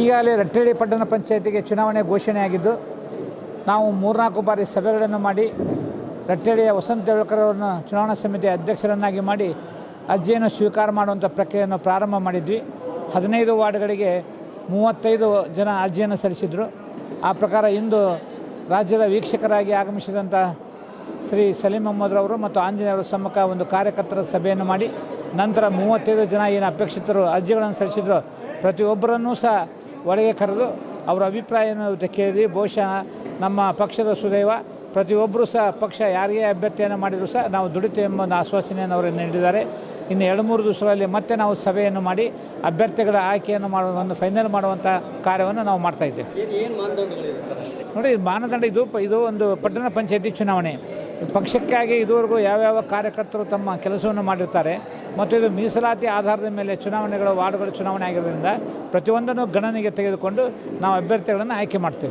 ಈಗಾಗಲೇ ರಟ್ಟಳ್ಳಿ ಪಟ್ಟಣ ಪಂಚಾಯತಿಗೆ ಚುನಾವಣೆ ಘೋಷಣೆಯಾಗಿದ್ದು, ನಾವು ಮೂರ್ನಾಲ್ಕು ಬಾರಿ ಸಭೆಗಳನ್ನು ಮಾಡಿ ರಟ್ಟಳ್ಳಿಯ ವಸಂತ ಅವರನ್ನು ಚುನಾವಣಾ ಸಮಿತಿ ಅಧ್ಯಕ್ಷರನ್ನಾಗಿ ಮಾಡಿ, ಅರ್ಜಿಯನ್ನು ಸ್ವೀಕಾರ ಮಾಡುವಂಥ ಪ್ರಕ್ರಿಯೆಯನ್ನು ಪ್ರಾರಂಭ ಮಾಡಿದ್ವಿ. ಹದಿನೈದು ವಾರ್ಡ್ಗಳಿಗೆ ಮೂವತ್ತೈದು ಜನ ಅರ್ಜಿಯನ್ನು ಸಲ್ಲಿಸಿದರು. ಆ ಪ್ರಕಾರ ಇಂದು ರಾಜ್ಯದ ವೀಕ್ಷಕರಾಗಿ ಆಗಮಿಸಿದಂಥ ಶ್ರೀ ಸಲೀಂ ಅಹಮ್ಮದ್ರವರು ಮತ್ತು ಆಂಜನೇಯರ ಸಮ್ಮುಖ ಒಂದು ಕಾರ್ಯಕರ್ತರ ಸಭೆಯನ್ನು ಮಾಡಿ, ನಂತರ ಮೂವತ್ತೈದು ಜನ ಏನು ಅಪೇಕ್ಷಿತರು ಅರ್ಜಿಗಳನ್ನು ಸಲ್ಲಿಸಿದ್ರು. ಪ್ರತಿಯೊಬ್ಬರನ್ನೂ ಸಹ ಒಳಗೆ ಕರೆದು ಅವರ ಅಭಿಪ್ರಾಯವನ್ನು ಕೇಳಿ ಕೇಳಿದ್ವಿ. ಬಹುಶಃ ನಮ್ಮ ಪಕ್ಷದ ಸುದೈವ ಪ್ರತಿಯೊಬ್ಬರೂ ಸಹ ಪಕ್ಷ ಯಾರಿಗೇ ಅಭ್ಯರ್ಥಿಯನ್ನು ಮಾಡಿದರೂ ಸಹ ನಾವು ದುಡಿತೇವೆ ಎಂಬ ಒಂದು ಆಶ್ವಾಸನೆಯನ್ನು ಅವರು ನೀಡಿದ್ದಾರೆ. ಇನ್ನು ಎರಡು ಮೂರು ದಿವಸಗಳಲ್ಲಿ ಮತ್ತೆ ನಾವು ಸಭೆಯನ್ನು ಮಾಡಿ ಅಭ್ಯರ್ಥಿಗಳ ಆಯ್ಕೆಯನ್ನು ಮಾಡುವ ಒಂದು ಫೈನಲ್ ಮಾಡುವಂಥ ಕಾರ್ಯವನ್ನು ನಾವು ಮಾಡ್ತಾ ಇದ್ದೇವೆ. ನೋಡಿ ಮಾನದಂಡ ಇದು ಇದು ಒಂದು ಪಟ್ಟಣ ಪಂಚಾಯತಿ ಚುನಾವಣೆ. ಪಕ್ಷಕ್ಕಾಗಿ ಇದುವರೆಗೂ ಯಾವ್ಯಾವ ಕಾರ್ಯಕರ್ತರು ತಮ್ಮ ಕೆಲಸವನ್ನು ಮಾಡಿರ್ತಾರೆ ಮತ್ತು ಇದು ಮೀಸಲಾತಿ ಆಧಾರದ ಮೇಲೆ ಚುನಾವಣೆಗಳು ವಾರ್ಡ್ಗಳು ಚುನಾವಣೆ ಆಗಿರೋದ್ರಿಂದ ಪ್ರತಿಯೊಂದನ್ನು ಗಣನೆಗೆ ತೆಗೆದುಕೊಂಡು ನಾವು ಅಭ್ಯರ್ಥಿಗಳನ್ನು ಆಯ್ಕೆ ಮಾಡ್ತೇವೆ.